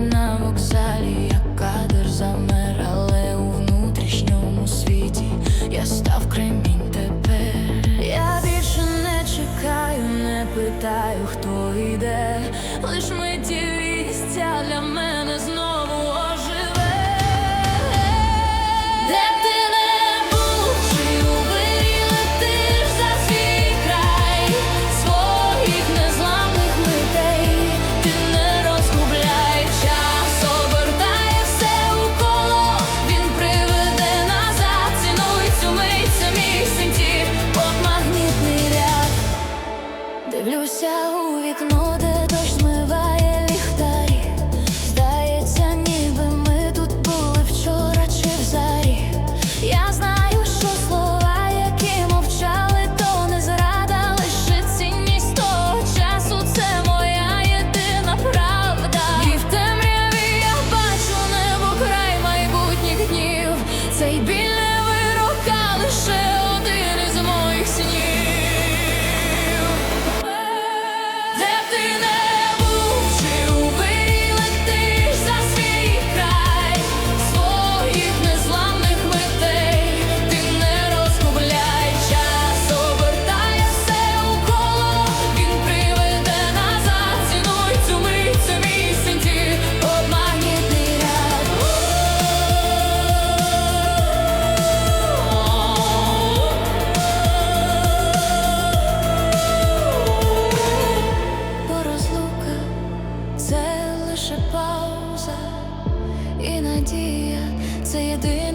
на вокзалі, як кадр замер, але у внутрішньому світі я став кремінь тепер. Я більше не чекаю, не питаю. хто Росія це єдина.